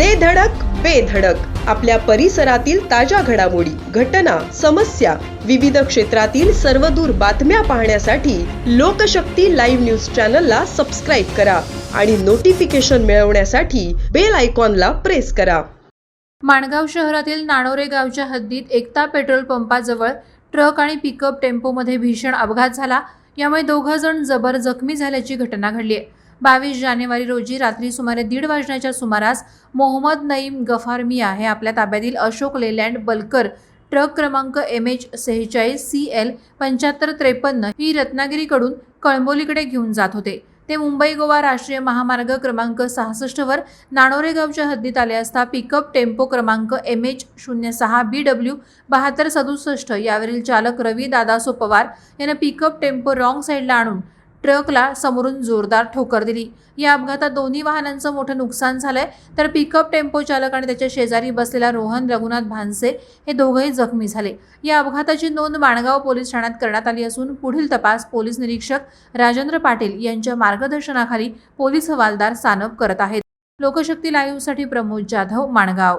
दे धडक बेधडक आपल्या परिसरातील ताज्या घडामोडी घटना समस्या विविध क्षेत्रातील सर्वदूर बातम्या पाहण्यासाठी लोकशक्ती लाईव्ह न्यूज चॅनलला सबस्क्राईब करा आणि नोटिफिकेशन मिळवण्यासाठी बेल आयकॉनला प्रेस करा. माणगाव शहरातील नाणोरे गावच्या हद्दीत एकता पेट्रोल पंपाजवळ ट्रक आणि पिकअप टेम्पोमध्ये भीषण अपघात झाला. यामुळे दोघं जण जबर जखमी झाल्याची घटना घडली आहे. बावीस जानेवारी रोजी रात्री सुमारे दीड वाजण्याच्या सुमारास मोहम्मद नईम गफार मिया हे आपल्या ताब्यातील अशोक लेलँड बलकर ट्रक क्रमांक एम एच सेहेचाळीस सी एल पंच्याहत्तर त्रेपन्न ही रत्नागिरीकडून कळंबोलीकडे घेऊन जात होते. ते मुंबई गोवा राष्ट्रीय महामार्ग क्रमांक सहासष्टवर नाणोरे गावच्या हद्दीत आले असता पिकअप टेम्पो क्रमांक एम एच शून्य सहा बी डब्ल्यू बहात्तर सदुसष्ट यावरील चालक रवी दादासो पवार यानं पिकअप टेम्पो रॉंग साईडला आणून ट्रकला समोरून जोरदार ठोकर दिली. या अपघातात दोन्ही वाहनांचं मोठं नुकसान झालंय. तर पिकअप टेम्पो चालक आणि त्याच्या शेजारी बसलेला रोहन रघुनाथ भानसे हे दोघंही जखमी झाले. या अपघाताची नोंद माणगाव पोलीस ठाण्यात करण्यात आली असून पुढील तपास पोलीस निरीक्षक राजेंद्र पाटील यांच्या मार्गदर्शनाखाली पोलीस हवालदार सानप करत आहेत. लोकशक्ती लाईव्हसाठी प्रमोद जाधव माणगाव.